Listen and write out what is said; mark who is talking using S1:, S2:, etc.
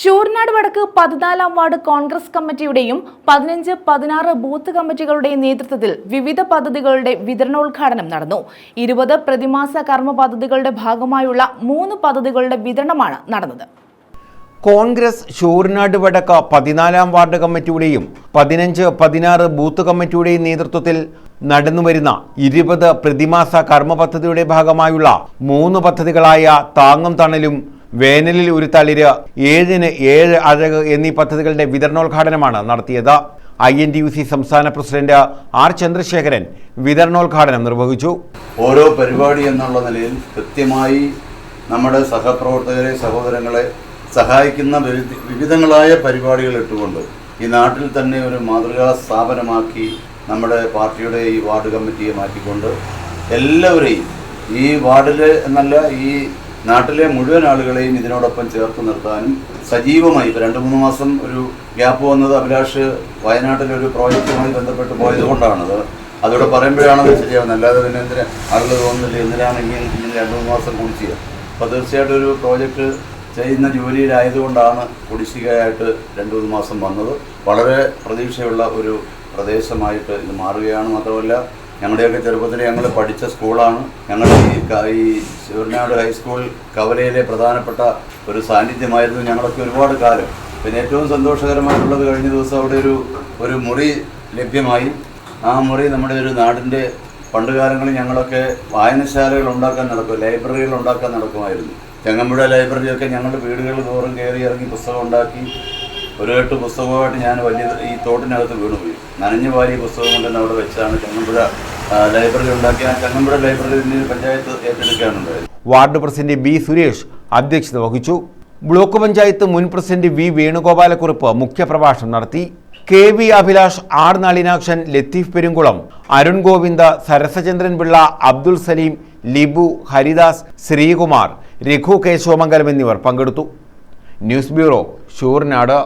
S1: ഷൂർനാട് വടക്ക് പതിനാലാം വാർഡ് കോൺഗ്രസ് കമ്മിറ്റിയുടെയും പതിനഞ്ച് പതിനാറ് ബൂത്ത് കമ്മിറ്റികളുടെയും നേതൃത്വത്തിൽ വിവിധ പദ്ധതികളുടെ വിതരണോദ്ഘാടനം നടന്നു. ഇരുപത് പ്രതിമാസ കർമ്മ പദ്ധതികളുടെ ഭാഗമായുള്ള മൂന്ന് പദ്ധതികളുടെ വിതരണമാണ് നടന്നത്.
S2: കോൺഗ്രസ് ഷൂർനാട് വടക്ക പതിനാലാം വാർഡ് കമ്മിറ്റിയുടെയും പതിനഞ്ച് പതിനാറ് ബൂത്ത് കമ്മിറ്റിയുടെയും നേതൃത്വത്തിൽ നടന്നുവരുന്ന ഇരുപത് പ്രതിമാസ കർമ്മ പദ്ധതിയുടെ ഭാഗമായുള്ള മൂന്ന് പദ്ധതികളായ താങ്ങും തണലും വേനലിൽ ഒരു തളിര് ഏഴിന് ഏഴ് അഴക് എന്നീ പദ്ധതികളുടെ വിതരണോദ്ഘാടനമാണ് നടത്തിയത്. I N T U C സംസ്ഥാന പ്രസിഡന്റ് ആർ ചന്ദ്രശേഖരൻ വിതരണോദ്ഘാടനം നിർവഹിച്ചു.
S3: ഓരോ പരിപാടി എന്നുള്ള നിലയിൽ കൃത്യമായി നമ്മുടെ സഹപ്രവർത്തകരെ സഹോദരങ്ങളെ സഹായിക്കുന്ന വിവിധങ്ങളായ പരിപാടികൾ ഇട്ടുകൊണ്ട് ഈ നാട്ടിൽ തന്നെ ഒരു മാതൃകാ സ്ഥാപനമാക്കി നമ്മുടെ പാർട്ടിയുടെ ഈ വാർഡ് കമ്മിറ്റിയെ മാറ്റിക്കൊണ്ട് എല്ലാവരെയും ഈ വാർഡിൽ എന്നല്ല ഈ നാട്ടിലെ മുഴുവൻ ആളുകളെയും ഇതിനോടൊപ്പം ചേർത്ത് നിർത്താനും സജീവമായി ഇപ്പോൾ രണ്ട് മൂന്ന് മാസം ഒരു ഗ്യാപ്പ് വന്നത് അഭിലാഷ് വയനാട്ടിലെ ഒരു പ്രോജക്റ്റുമായി ബന്ധപ്പെട്ട് പോയത് കൊണ്ടാണത് അതോടെ പറയുമ്പോഴാണത് ശരിയാവുന്നത്. അല്ലാതെ പിന്നെ എന്തിനാ ആളുകൾ തോന്നുന്നില്ല എന്തിനാണെങ്കിൽ ഇനി രണ്ട് മൂന്ന് മാസം കുടിശ്ശിക അപ്പോൾ തീർച്ചയായിട്ടും ഒരു പ്രോജക്റ്റ് ചെയ്യുന്ന ജോലിയിലായതുകൊണ്ടാണ് കുടിശ്ശികയായിട്ട് രണ്ട് മൂന്ന് മാസം വന്നത്. വളരെ പ്രതീക്ഷയുള്ള ഒരു പ്രദേശമായിട്ട് ഇത് മാറുകയാണ്. മാത്രമല്ല ഞങ്ങളുടെയൊക്കെ ചെറുപ്പത്തിൽ ഞങ്ങൾ പഠിച്ച സ്കൂളാണ്. ഞങ്ങൾ ഈ ഈ ശിവനാട് ഹൈസ്കൂൾ കവലയിലെ പ്രധാനപ്പെട്ട ഒരു സാന്നിധ്യമായിരുന്നു ഞങ്ങളൊക്കെ ഒരുപാട് കാലം. പിന്നെ ഏറ്റവും സന്തോഷകരമായിട്ടുള്ളത് കഴിഞ്ഞ ദിവസം അവിടെ ഒരു ഒരു മുറി ലഭ്യമായി. ആ മുറി നമ്മുടെ ഒരു നാടിന്റെ പണ്ട് കാലങ്ങളിൽ ഞങ്ങളൊക്കെ വായനശാലകൾ ഉണ്ടാക്കാൻ നടക്കും ലൈബ്രറികൾ ഉണ്ടാക്കാൻ നടക്കുമായിരുന്നു. ചെങ്ങമ്പുഴ ലൈബ്രറിയൊക്കെ ഞങ്ങളുടെ വീടുകൾ തോറും കയറി ഇറങ്ങി പുസ്തകം ഉണ്ടാക്കി. ഒരു എട്ട് പുസ്തകമായിട്ട് ഞാൻ വലിയ ഈ തോട്ടിനകത്ത് വീണുപോയി. നനഞ്ഞു വാരിയ പുസ്തകം കൊണ്ട് തന്നെ അവിടെ വെച്ചാണ് ചെങ്ങമ്പുഴ ലൈബ്രറി ഉണ്ടാക്കി. ആ പഞ്ചായത്ത് ഏറ്റെടുക്കാനുണ്ടായത്
S2: വാർഡ് പ്രസിഡന്റ് ബി സുരേഷ് അധ്യക്ഷത വഹിച്ചു. ബ്ലോക്ക് പഞ്ചായത്ത് മുൻ പ്രസിഡന്റ് വി വേണുഗോപാലക്കുറിപ്പ് മുഖ്യപ്രഭാഷണം നടത്തി. K V Abhilash R Nalinakshan Latheef Perumkulam Arun Govinda Sarasachandran Pillai Abdul Saleem Libu Haridas Sreekumar Raghu Kesavamangalam എന്നിവർ പങ്കെടുത്തു. News bureau Sooranad